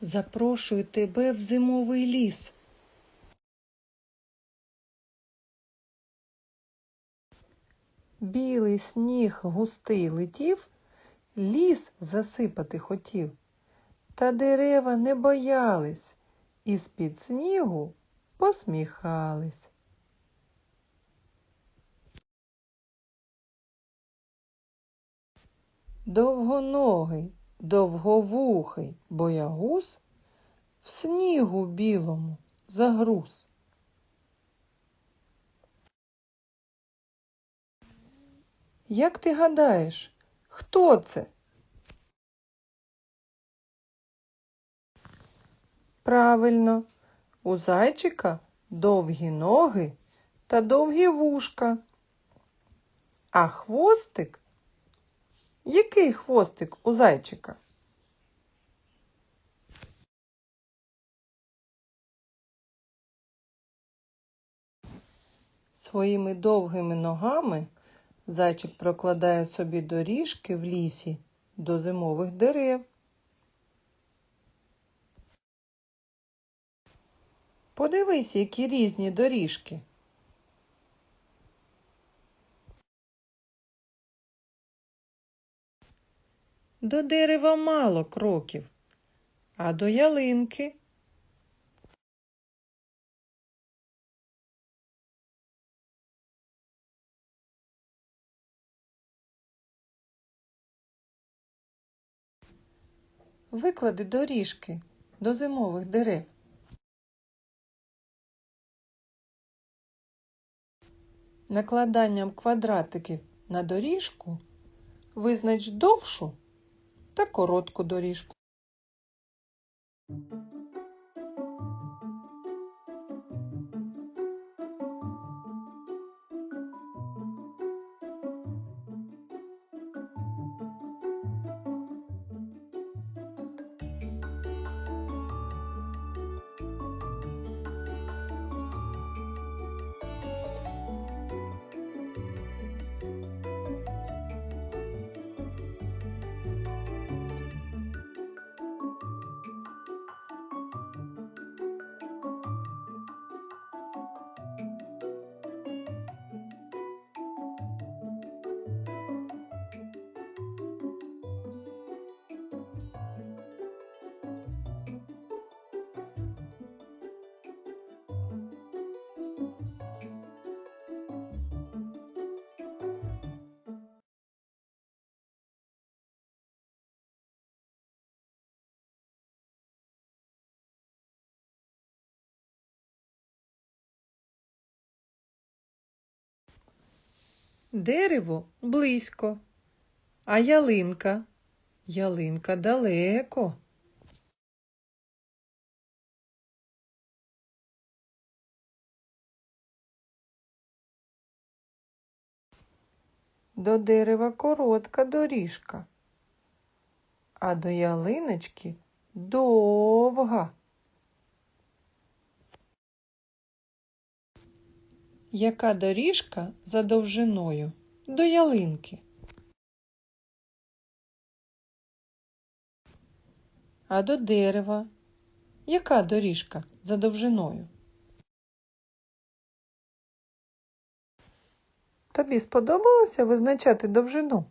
Запрошую тебе в зимовий ліс. Білий сніг густий летів, ліс засипати хотів. Та дерева не боялись і з-під снігу посміхались. Довгоногий, довговухий боягуз в снігу білому загруз. Як ти гадаєш, хто це? Правильно, у зайчика довгі ноги та довгі вушка. А хвостик? Який хвостик у зайчика? Своїми довгими ногами зайчик прокладає собі доріжки в лісі до зимових дерев. Подивись, які різні доріжки. До дерева мало кроків, а до ялинки виклади доріжки до зимових дерев. Накладанням квадратиків на доріжку визнач довшу та коротку доріжку. Дерево близько, а ялинка? Ялинка далеко. До дерева коротка доріжка, а до ялиночки довга. Яка доріжка за довжиною до ялинки? А до дерева? Яка доріжка за довжиною? Тобі сподобалося визначати довжину?